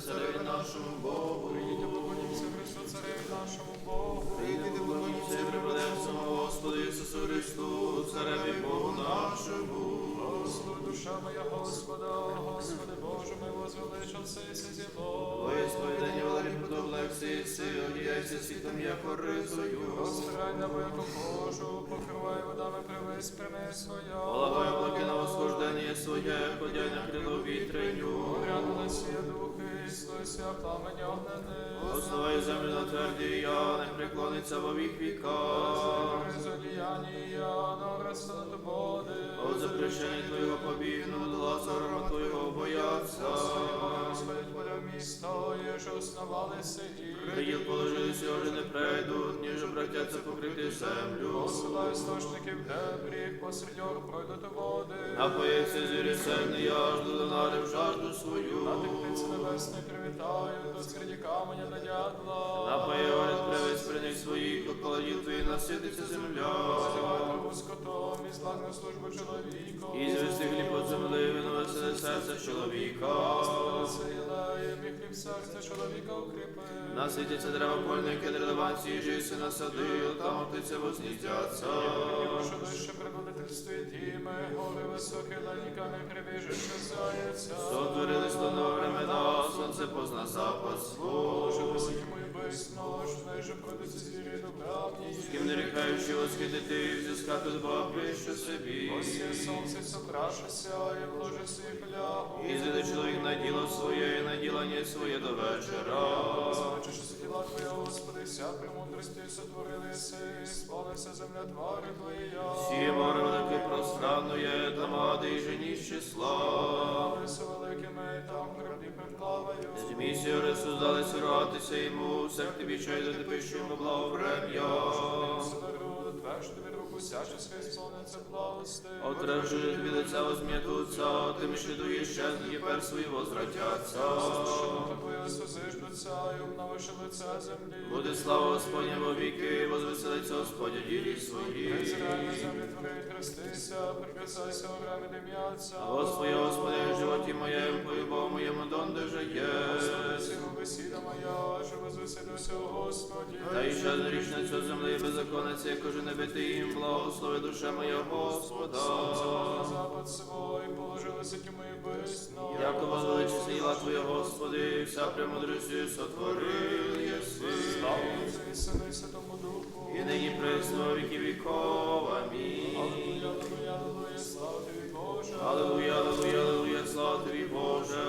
цареві нашому Богу. Прийдіть, поклонімося Христу, цареві нашому Богу. Прийдіть, поклоніться і припадемо Господу Ісусу Христу, цареві Богу нашому. Господи, душа моя Господа, Господи Боже, ми возвеличився і зіло. Твоє сповідання великі подоблексі, сил, діяйся світом, як ризою. Розтирай на велику кожу, покривай водами привись, прими своя. Полагаю облаки на восхождення своє, ходяй на крило вітреню. Порядилися духи, слися пламені огнене. Основай землю на твердій, я не преклониться во вік віка. От запрещення Твоєго побігну, дала рома Твоєго бояться. Місто, єже основалися і. Приділ положилися, вже не прийдуть, ніж обратяться покрити землю. Посилай істочників дебріх, посеред його пройдуть води. Напоїться звірі сильний, я жду донарив жажду свою. На тих птиці небесних привітаю, до середі каменя на дятла. Напоївають привець при них своїх, около діл твої насититься земля. Називай траву скотом, і злак на службу чоловіку. І звести хліб от земли, винуватися серце чоловіка. Силає, мій хліб серце чоловіка укріпи. Насидіться дерева польне, кедри лаванці, і жиси насадил, там птиці возніздяться. Що дощі предводительстві діми, гори високі, ланіками прибіжище заяця. Сотворили слоно времена, сонце позна запад свой. Положилися йому без нож, найже пройдуться звірі до камні. Ким ближче собі. Осє сонце сокрашеся, і вложи свій плягу. І зведе чоловік на діло своє, і на ділання своє до вечора. Бачиш, що діла твоя, Господи, вся премудрості сотворилися, і сповнився земля твари твоя. Всі море велике пространує, там гади і жені з числа. Все великими, там граблі приплаваю. Змісі розсуздали ратися йому, всех тобі чай до пищому благоврем'я. Содару, тверж тобі руку, всяческа сповниться благости. Отрежує від лиця возм'ятуться, тим ще дує щезнуть, і пер свої возвратяться. Що твоє созиждуться, і обновиши лице землі. Буде слава Господня во віки, возвеселиться Господня ділі свої. Призирай на землі твори, хрестися, приписайся у дим'яться. Господи, Господи, в животі моєму, по любому моєму донде же є. Бесіда моя, що возвеселюся Господі. Та і ще зрічницю землі беззаконниці, кожен не їм, благослови душа моя Господа. Запад свой, положилися тьми бездно. Яко возвеличі сила Твоя, Господи, вся премудрістю сотворив єси. Слава Отцю і Святому Духу. І нині присно во віки віков. Амінь. Аллилуйя, аллилуйя, аллилуйя, слава тобі, Боже. Аллилуйя, аллилуйя, аллилуйя, слава тобі, Боже.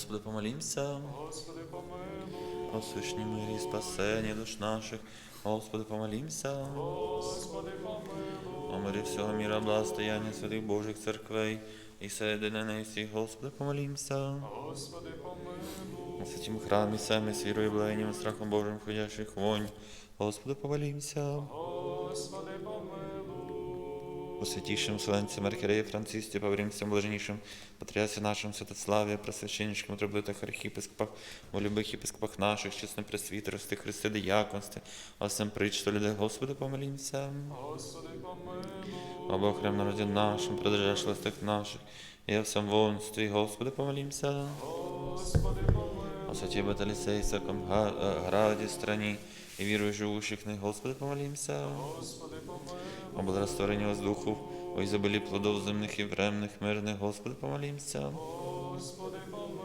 Господи, помолімся. Господи, помилуй. О сущній мирі спасенні душ наших. Господи, помолімся. Господи, помилуй. О мирі всього міра, благостояння святих Божих церквей і соєдинених всіх, Господи, помолімся. Господи, помилуй. У святім храмі самі з вірою, благанням, страхом Божим ходящих вонь. Господи, помолімся. Господи, помилуй. У святейшем Вселенце Архиерея Франциске, по всем блаженнейшим Патриарсе нашим Святославе, просвященничкам, триблитах, архиепископах, во любых епископах наших, честном пресвитерстве, Христе диаконстве, о всем причту людей, Господи, помолимся. Господи, помилуй. О Бог храм народе нашим, продолжаешь властях наших, и о всем воинстве, Господи, помолимся. Господи, помилуй. О святе Баталисей, всяком га- э, граде, стране, живущих них, Господи, помолимся. Господи, помилуй О благорастворении воздухов, о изобилии плодов земных и временных, мирных, Господи, помолимся. Господи, помилуй.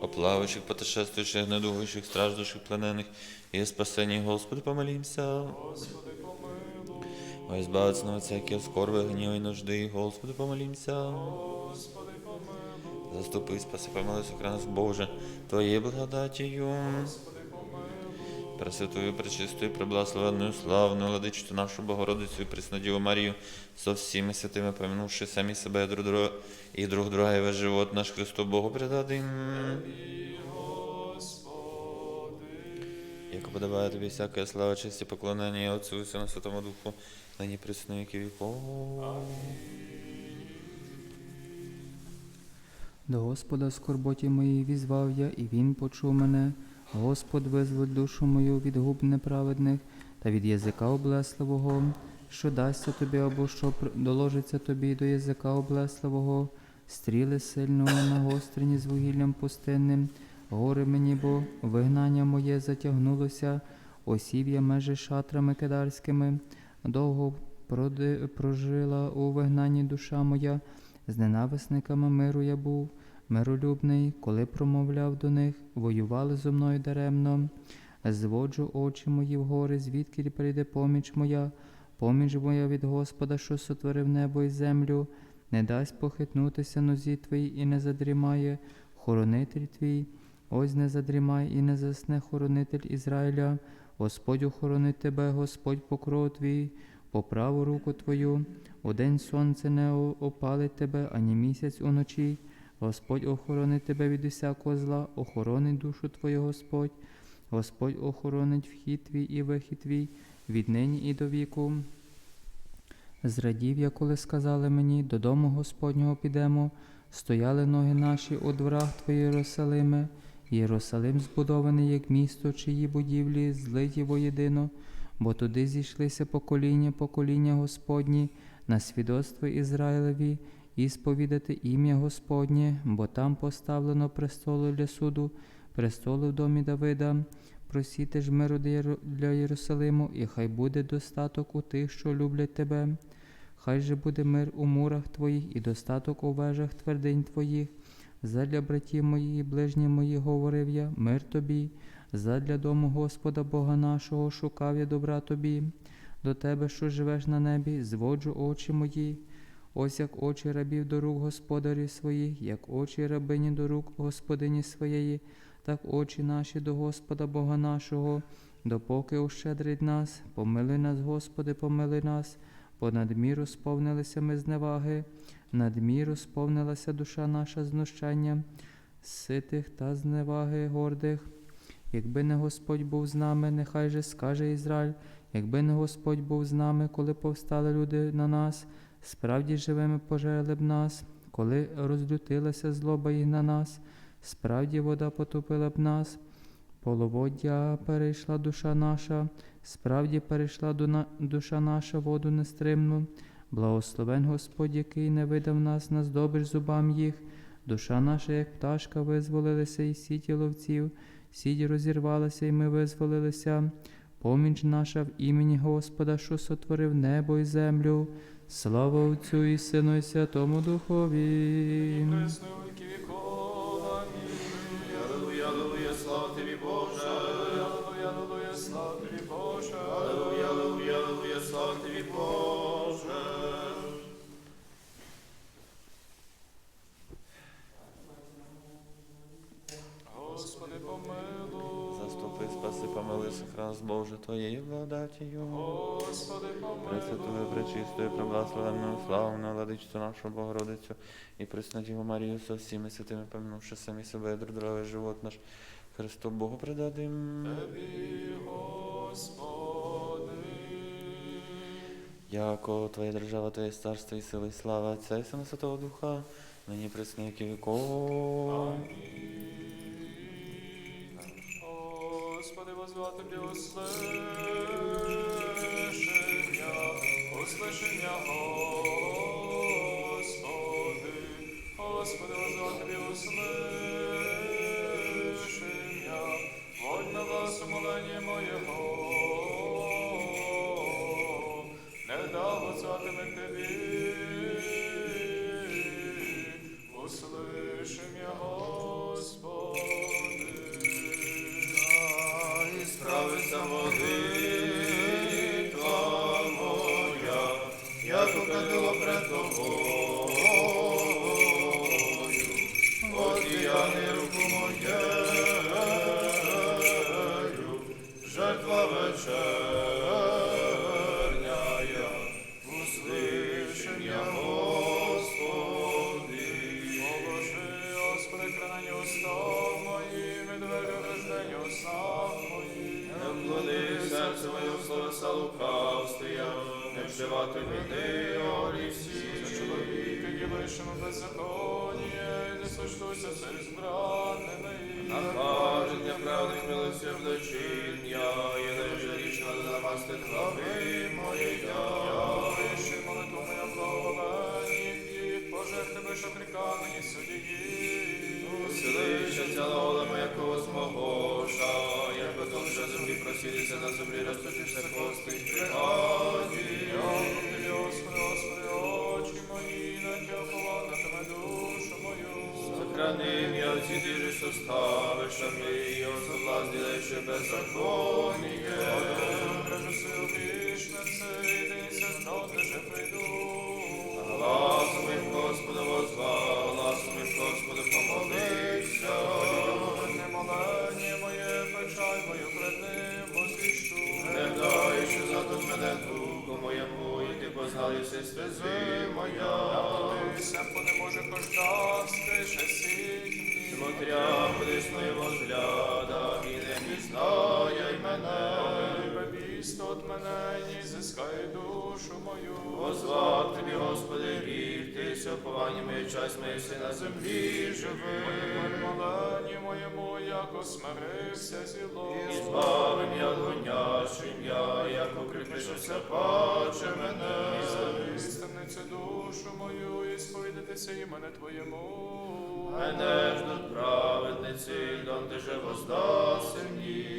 О плавающих, путешествующих, недугающих, страждущих, плененных и о спасении, Господи, помолимся. Господи, помилуй. О избавиться от всяких скорби, гнева и нужды, Господи, помолимся. Господи, помилуй. Заступи и спаси, помилуй, сохрани нас, Боже, Твоей благодатью. Господи, помилуй. Пресвятую, пречистую, преблагословенную, славную Владичицу нашу Богородицю и Преснодіву Марію, со всеми святими, помянувши самі себе і друг друга, і друг друга, і весь живот наш Христу Богу предадим. І. Яко подобає тобі всяка слава, честь і поклонення і Отцю і Сину Святому Духу, нині присно віки віков. До Господа скорботі моїй візвав я, і Він почув мене. Господь, визволь душу мою від губ неправедних та від язика облесливого, що дасться тобі або що доложиться тобі до язика облесливого, стріли сильного нагострені з вугіллям пустинним, гори мені, бо вигнання моє затягнулося, осів я межі шатрами кидарськими, довго прожила у вигнанні душа моя, з ненависниками миру я був, миролюбний, коли промовляв до них, воювали зо мною даремно. Зводжу очі мої в гори, звідки прийде поміч моя, поміч моя від Господа, що сотворив небо і землю, не дасть похитнутися нозі твої і не задрімає, хоронитель твій, ось не задрімай і не засне хоронитель Ізраїля, Господь охоронить тебе, Господь покров твій, по праву руку твою, удень сонце не опалить тебе, ані місяць уночі. Господь охоронить тебе від усякого зла, охоронить душу твою, Господь. Господь охоронить вхід твій і вихід твій віднині і до віку. Зрадів я, коли сказали мені, додому Господнього підемо, стояли ноги наші у дворах Твої Єрусалиме, Єрусалим збудований як місто, чиї будівлі злиті воєдино, бо туди зійшлися покоління, покоління Господні, на свідоцтво Ізраїлеві, і сповідати ім'я Господнє, бо там поставлено престолу для суду, престолу в домі Давида. Просіти ж миру для Єрусалиму, і хай буде достаток у тих, що люблять тебе. Хай же буде мир у мурах твоїх і достаток у вежах твердинь твоїх. Задля братів моїх і ближніх моїх говорив я, мир тобі, задля дому Господа Бога нашого шукав я добра тобі. До тебе, що живеш на небі, зводжу очі мої. Ось як очі рабів до рук господарів своїх, як очі рабині до рук господині своєї, так очі наші до Господа Бога нашого, допоки ущедрить нас, помили нас, Господи, помили нас, бо надміру сповнилися ми зневаги, надміру сповнилася душа наша знущання, ситих та зневаги гордих. Якби не Господь був з нами, нехай же скаже Ізраїль, якби не Господь був з нами, коли повстали люди на нас, справді живими пожерли б нас, коли розлютилася злоба їх на нас, справді вода потопила б нас, половоддя перейшла душа наша, справді перейшла душа наша воду нестримну. Благословен Господь, який не видав нас на здобич зубам їх. Душа наша, як пташка, визволилася із сіті ловців, сіть розірвалася, і ми визволилися. Поміч наша в імені Господа, що сотворив небо і землю. Слава Отцю і Сину і Святому Духові. Сохрани Боже, Твоєю благодатію. Господи, Пресвятую, помилуй. пречистою, преблагословенною, славну владичцю нашу Богородицю і Преснодіву Марію со всіми святими, помінувши самі себе, друг живот наш, Христу Богу предадим. Тобі, Господи. Яко Твоя держава, Твоє царство і сила, і слава Отця і Сина Святого Духа, нині пресні віки віков. Господи, возвати Тобі услышання, услышання, Господи, Господи, возвати Тобі услышання, вольно вас умолення моєго, не дав возвати ми к Тобі, На землі, розточишся хвости пригаді. Господи, Господи, очі мої, на тяхова, на тебе душу мою. Сохрани меня от сидишь суставы, шарми ее ще без беззаконие. І ти познав єси стези моя. Тися, не може кождасти, сіть. Смотря блисною згляда, і не пізнає й мене. Місто от мене, ні зискай душу мою. Позвав Господи, рік, ти сьоповані моє час моє си на землі живи. Моленні моєму, яко смирився зіло. Збави от гоняшим я, як укріпишся, паче мене. Істинницю душу мою, і сповідатися імені Твоєму. Мене ждуть праведниці, дом ти же воздаси мені.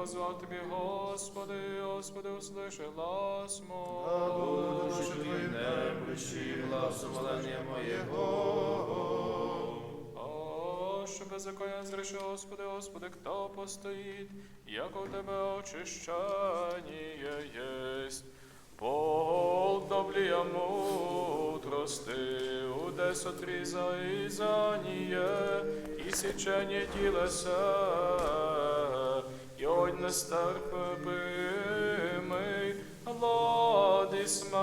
Возвав тобі, Господи, Господи, услиши глас мой. душі твої немощі, гласом молення моєго. О, що беззаконня зріши, Господи, Господи, хто постоїть, як у Тебе очищання єсть. Полдоблія мудрости, уде сотріза і заніє, і січення тілеса, йодь нестерпимий, влади смерть,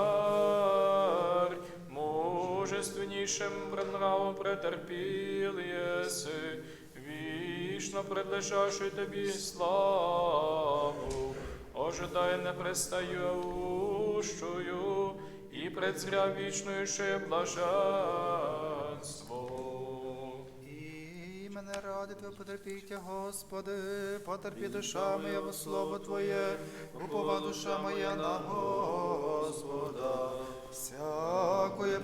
мужественнішим нравом претерпіл єси, вічно предлежавши тобі славу, ожидай не пристающую, і пред зря вічною ще блаженство. Ради потерпіття, Господи, потерпі душа моя во слово Твоє, упова душа моя на Господа, всякое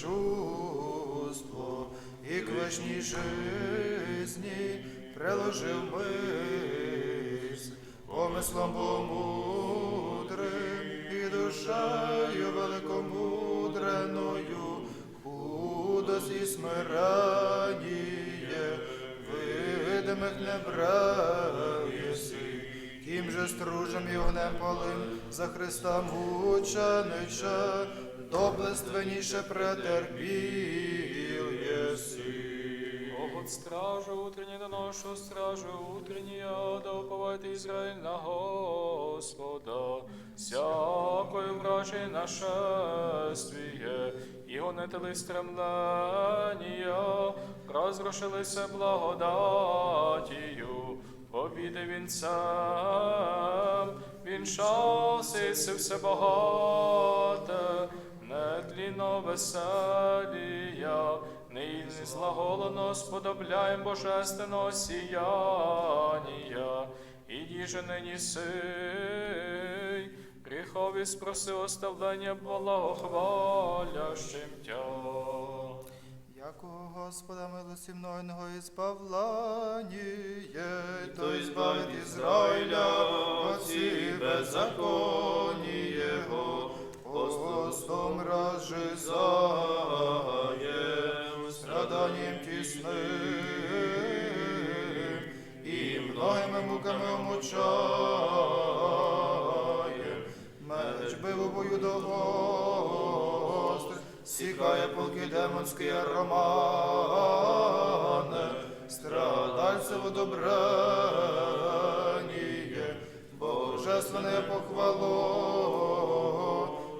чувство і к вишній жизни приложив мис, помислом помудрим і душею великомудреною, худость і смирення, не брав єси, тим же стружем і огнем полим за Христа мученича, доблественніше претерпіл єси. От стражу утренней доношу, стражу утренняя, да уповает Израиль на Господа. Всякое вражие нашествие, и гонители стремления, разрушилися благодатію, побіди вінцем, вінчався все багате, нетліно веселія, нині злаголено сподобляєм божественного сіяння, і їже нині сей, гріхові спроси оставлення благохвалящим тя. Якого Господа милосівнойного і збавлання, То избавит Израиля от всіх беззаконій Його, постом разжизаєм, страданням тісним і многими муками омучає, бою до гостр, сікає полки демонський романе, страдальце одобрення, божественне похвало,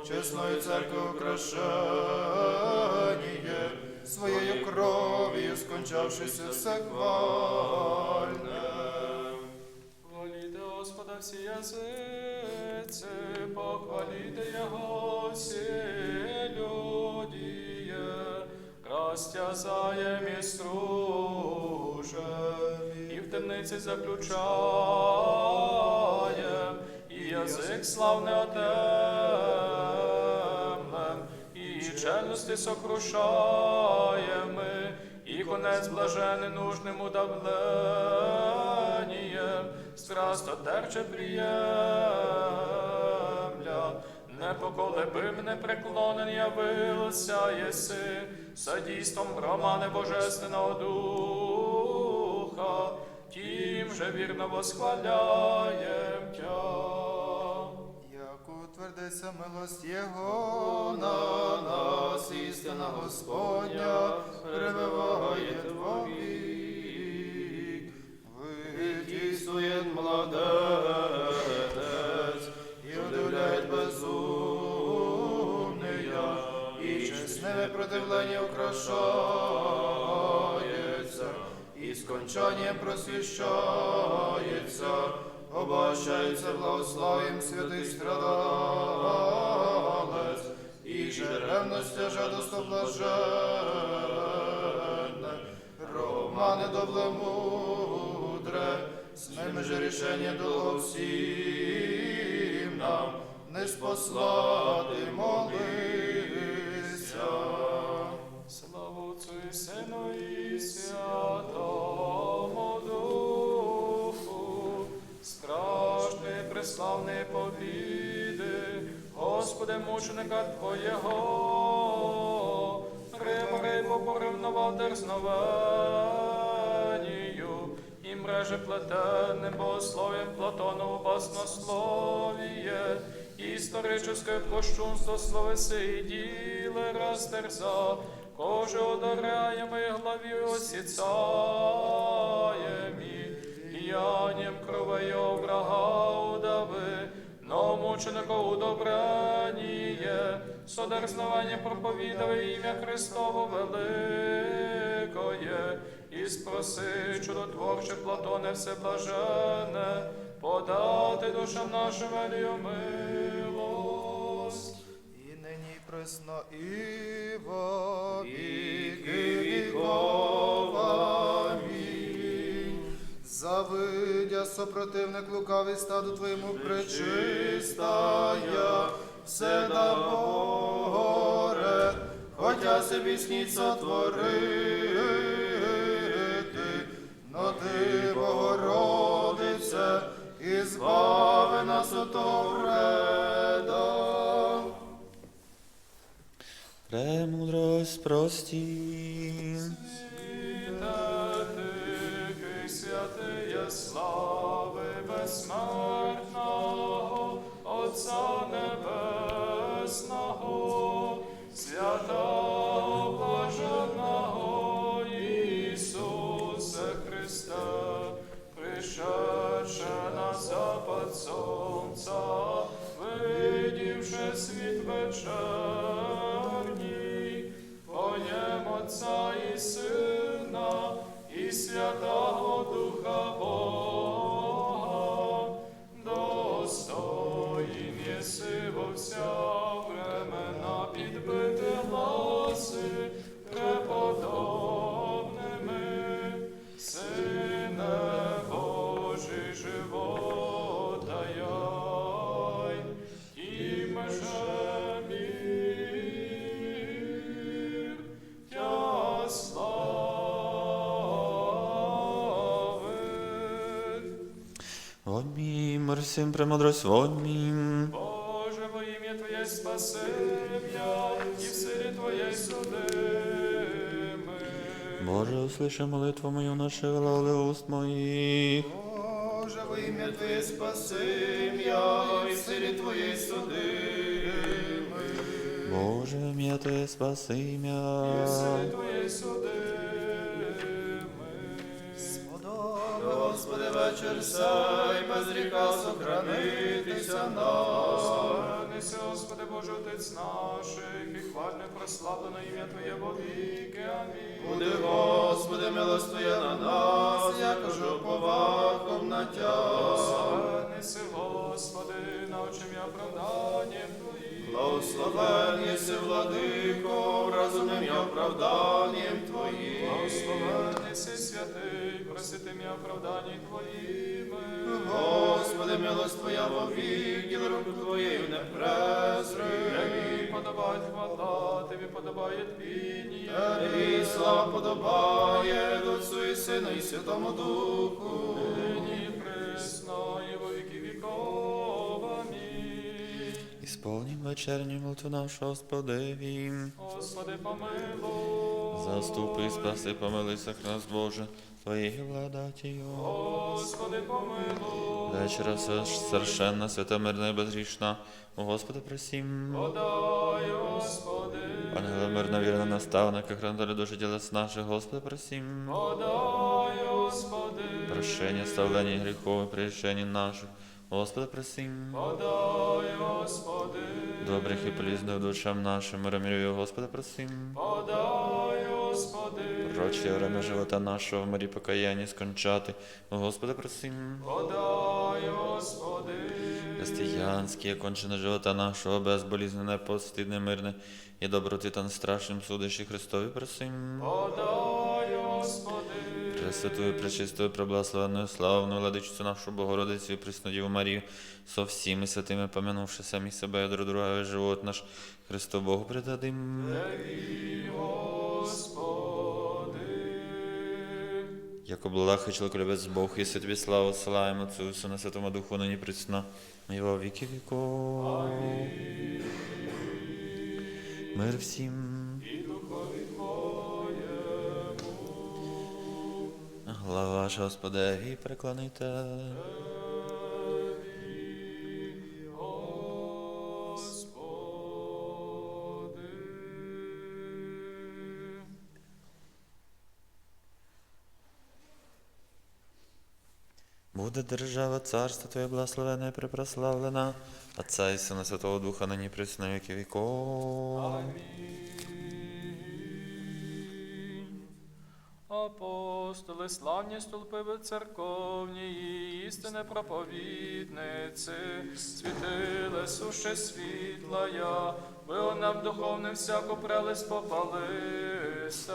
чесною церкви украшення, своєю кров'ю скончавшися все хвальне. Хваліте Господа всі язиці, похваліте Його всі люди, растязаєм і струни, і в темниці заключаєм, і язик славне отемлем, і челюсти сокрушаєм, і конець блажений нужним удавленієм, страсто терче приємля, непоколебим, непреклонен явився єси, садістом романе Божественного Духа, тим же вірно восхваляєм Тя. Як утвердиться милость Його на нас, істина Господня, пребиває вовік. Витісує младенець, противлення украшається, і скончанням просвіщається, обощається благословім святий страдалець, і же ревностя жадосто блаженне, романе добле мудре, з ними же рішення дало всім нам, не спослати молися. Господи, мученика Твоєго, примирий попорівнував дерзновенію, і мреже плетенним богослов'ям Платонову баснословіє, историческое кощунство словеси и діле растерза, коже одаряемой главі осіцаємі, діянням кровею врага удави, но мученико удобреніє, содерзнування проповідаве ім'я Христово великое, і спроси чудотворче Платоне всеблажене, подати душам нашим велію милость. І нині пресно і во віки віков. Амінь. Завидя сопротивник лукавий стаду твоєму пречистая, все на горе, хотя собі сніть сотворити, но ти, Богородице, і збави нас от вреда. Премудрость прості. Святия слави безсмертного, Небесного, святого блаженного Ісусе Христе, пришедше на запад сонця, видівши світ вечерній, Поєм Отця і Сина, і Святого Духа Бога, достоїн єси во вся Вомім, премудрость, вомім. Боже, во ім'я Твоє спасиб я, і в силі Твоєї судими. Боже, услыши молитву мою, наши глаголи уст моїх. Боже, во ім'я Твоє спаси я, і в силі Твоєї судими. Боже, ім'я Твоє спаси І в силі Твоєї судими. Вечір сей, без гріха сохранитися нам. Господи Боже, Отець наших, і хвальне прославлено ім'я Твоє вовіки. Амінь. Буде, Господи, милость Твоя на нас, якоже повахом на Тя. Славися, Господи, научим я оправданням Твоїм. Благословен єси, владико, разумним і оправданням Твоїм. Благословений си святий, просити м'я оправданні Твоїми. Господи, милость Твоя вовік, діло руку Твоєю не презри. Тобі подобать хвала, тобі подобає пінія. Тобі слава подобає Отцу і Сину і Святому Духу. Амінь. Вечерню молитву нашу Господеві. Господи, помилуй. Заступи, спаси, помилуй, сохрани нас, Боже, Твоєю владатію. Господи, помилуй. Вечера совершенна, свята, мирна і безгрішна. У Господа просім. Подай, Господи. Ангела мирна, вірна, наставника, хранителя душі тілес наших, Господа просім. Подай, Господи. Прощення, ставлення гріхов, і прощення наших, Господа просім. Подай, Господи. Добрих і полізних душам нашим, миромірюю, Господа просим. Подай, Господи. Проче время живота нашого, в мирі покаяння скончати, Господа просим. Подай, Господи. Християнське кончене живота нашого, безболізнене, постидне, мирне і доброти та страшним судищі Христові просим. Подай, Господи. Пресвятую, пречистою, преблагословенною, славну владичцю нашу Богородицю і Преснодіву Марію, со всіми святими, помянувши самі себе і друг друга, весь живот наш, Христу Богу предадим. Господи. Яко благ и человеколюбец Бог, и тобі славу ссылаем Отцу и Сыну, Святому Духу, ныне пресно, и во веки веков. Мир всім. Глава ваша Господеві, преклоните. Буде держава, царство Твоє благословенне і препрославлена, Отца і Сина Святого Духа, нині пресно, і веки веков. Апостоли, славні столпи церковні, істини проповідниці, світили суще світла я, ви нам духовним всяку прелесть попалисте,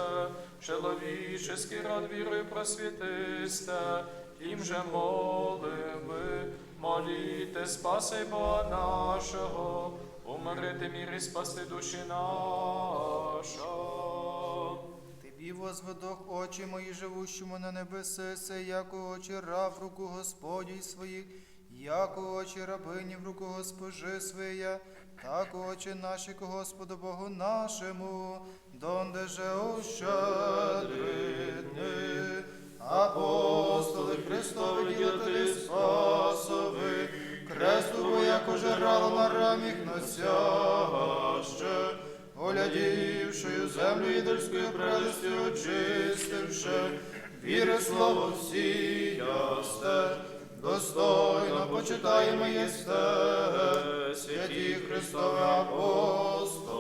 чоловіческий род вірою просвітисте, тим же молим ви, моліте, спаси Бога нашого, умерити мір і спасти душі наша. Тобі возведох очі мої, живущому на небеси, се, яко очі раб руку Господній своїх, яко очі рабині в руку госпожи своя, так очі наші ко Господу Богу нашому, донде же ощадридни. Апостоли Христові ділителі спасови, кресту яко жерало на раміх носяще, Олядівшою землю ідольською прелестю очистивши, віри слово всіясте, достойно почитаємо єсте, святі Христові апостоли.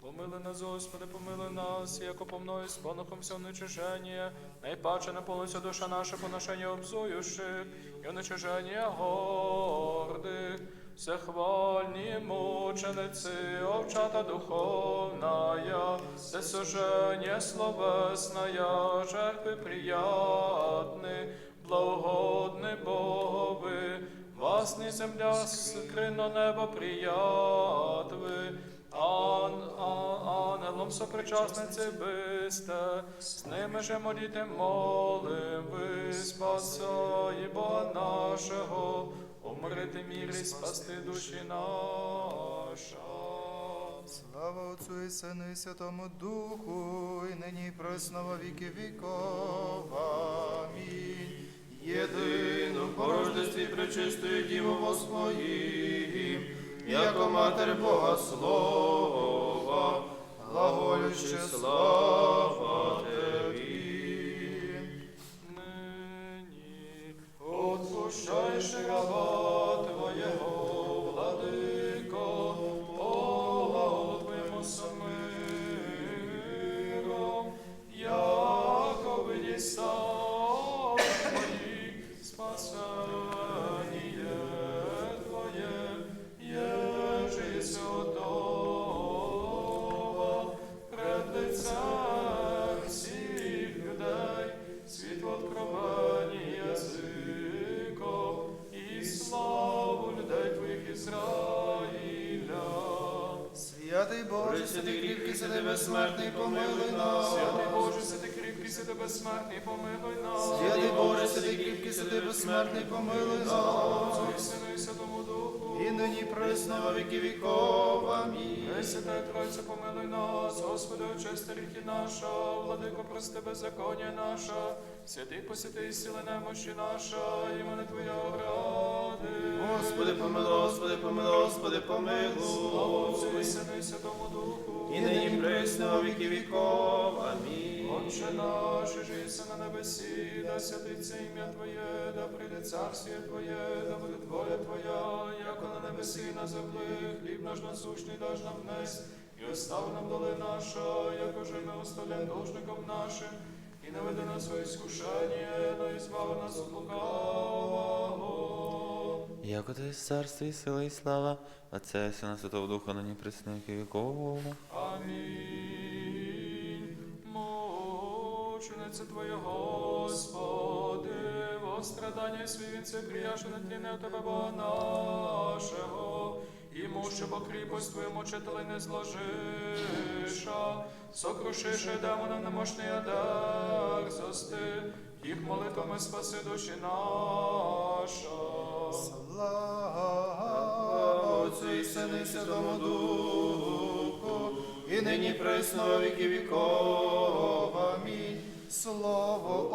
Помили нас, Господи, помили нас, яко по мною спонохом все уничиження, найпаче наповниться душа наша поношення обзуюших, і уничиження гордих, всехвальні мучениці, овчата духовная, все сужение словесная, жертвы приятны, благогодны Боговы, вас не земля, скрино небо приятви, Ан, а, ангелом сопричасниці бисте, з ними же моліте молим, ви спасай Бога нашого, умрити мір і спасти душі наша. Слава Отцу і Сину і Святому Духу, і нині і присно віки віков. Амінь. Єдину в порождестві пречистої Діво во своїм, яко Матер Бога Слова, глаголюще слава Тебі. Нині отпущаєш раба Твоєго, безсмертний, помилуй нас. І Сину і Святому Духу. І нині присно во віки віков. Амінь. Пресвятая Тройця, помилуй нас, Господи, очисти ріхи наша, владико, прости беззаконня наша, святий посвяти і сили немощі наша, імени Твоя ради. Господи, помилуй, Господи, помилуй, Господи, помилуй. Отцю і Сину і Святому Духу. І нині присно во віки віков. Амінь. Отче наш, жиється на небесі, да святиться ім'я Твоє, да прийде царствіє Твоє, да буде воля Твоя, як на небесі і на землі, хліб наш насущний даж нам днес, і остав нам доли наша, як уже ми оставляємо должникам нашим, і не веди нас у іскушення, но і збави нас от лукавого. Яко ти царство і сила і слава, Отця і Сина Святого Духа, нині присно віки віков. Амінь. Мучениця Твоя, Господи, во страдання свій це прияше на Тебе Бога нашого, і муще бо кріпость Твою мучителей не зложиша, сокрушише демона немощний адар зости, їх молитвами спаси душі наша. Слава Отцю і Сину і Святому Духу, і нині присно во віки віков. Амінь. Слово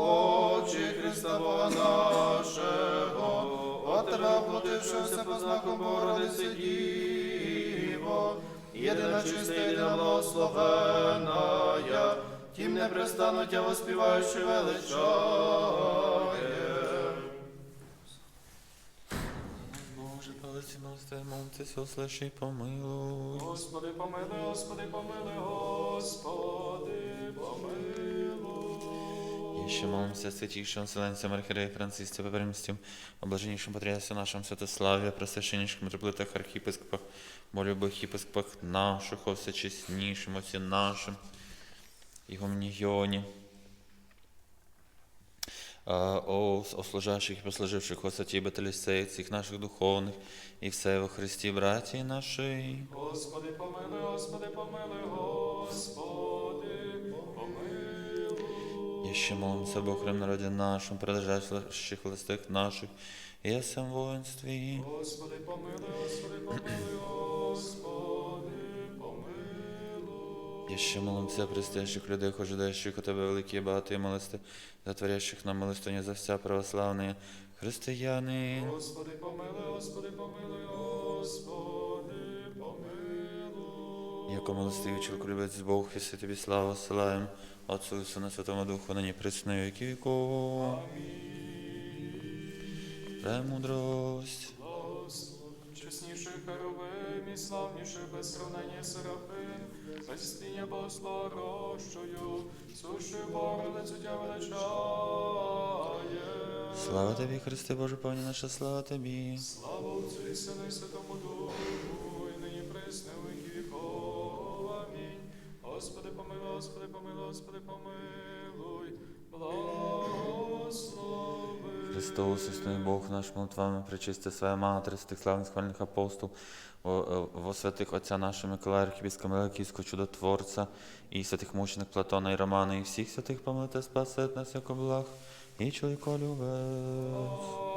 Отче Христа Бога нашого, от Тебе оплатившися по знаку Богородиці Діво, єдина чиста, єдина благословена, тим непрестанно Тя воспіваючи величає. Боже, палеці милости, молитися, услыши і помилуй. Господи, помилуй, Господи, помилуй, Господи, помилуй. Ще молимося святійшим вселенцям архіреї Францисті Паперимстім, облаженнішим патріарсі нашим Святославі, просвященнішим митрополитах, архіпископах, молюбих єпископах наших, о всечеснішим, отці нашим, Ігумнігіоні, о, о служащих і послуживших о святій Бетелісеї, всіх наших духовних, і все во Христі, браті наші. Господи, помилуй, Господи, помилуй, Господи, помилуй. І ще молимося об окрем народі нашим, продажаючих властих наших, і я сам воїнстві. Господи, помилуй, Господи, помилуй, Господи, помилуй. І ще молимося о пристящих людей, ожидаючих у тебе великі і багаті милости, затворящих нам милостині за вся православні християни. Господи, помилуй, Господи, помилуй, Господи, помилуй. Яко милостивий чоловік любець Бог, і все тобі славу силаєм, Отцу і Сину Святому Духу, нині присно і віки віков. Премудрость. Благослови, чесніший Херовим і славніший без сравнення Серафим, безстіння Богослорощою, сушою Богородицю тя величає. Слава тобі, Христе Боже, повні наша слава тобі. Слава Отцю і Сину і Святому Духу, Христос, істинний Бог наш, молитвами причисти своя матері, святих славних хвальних апостол, во, святих Отця нашого Миколая, Архіпіска Меликівського чудотворця, і святих мучених Платона і Романа, і всіх святих помилуйте, спасет нас, як облах, і чоловіко любець.